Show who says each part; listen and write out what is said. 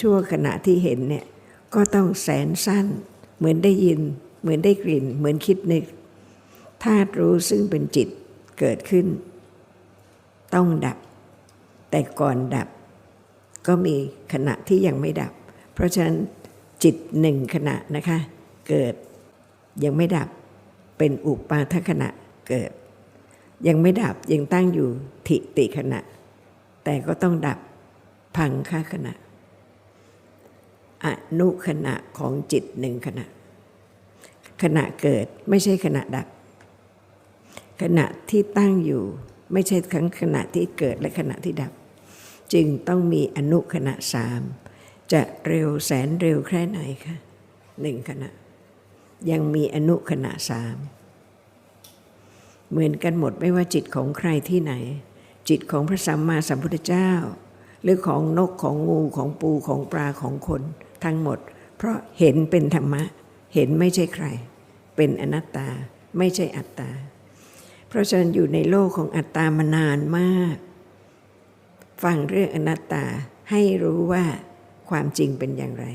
Speaker 1: ชั่วขณะที่เห็นเนี่ยก็ต้องแสนสั้น เหมือนได้ยิน เหมือนได้กลิ่น เหมือนคิดนึกธาตุรู้ซึ่งเป็นจิตเกิดขึ้น ต้องดับ แต่ก่อนดับ ก็มีขณะที่ยังไม่ดับ เพราะฉะนั้นจิตหนึ่งขณะนะคะ เกิดยังไม่ดับเป็นอุปาทขณะเกิด ยังไม่ดับยังตั้งอยู่ทิติขณะ แต่ก็ต้องดับพังค่าขณะ อนุขณะของจิตหนึ่งขณะ ขณะเกิดไม่ใช่ขณะดับ ขณะที่ตั้งอยู่ไม่ใช่ทั้งขณะที่เกิดและขณะที่ดับ จึงต้องมีอนุขณะสามจะเร็วแสนเร็วแค่ไหนคะหนึ่งขณะ ยังมีอนุขณะสามเหมือนกันหมดไม่ว่าจิตของใครที่ไหน จิตของพระสัมมาสัมพุทธเจ้า หรือของนกของงูของปูของปลาของคน ทั้งหมด เพราะเห็นเป็นธรรมะ เห็นไม่ใช่ใคร เป็นอนัตตาไม่ใช่อัตตา เพราะฉะนั้นอยู่ในโลกของอัตตามานานมาก ฟังเรื่องอนัตตาให้รู้ว่าความจริงเป็นอย่างไร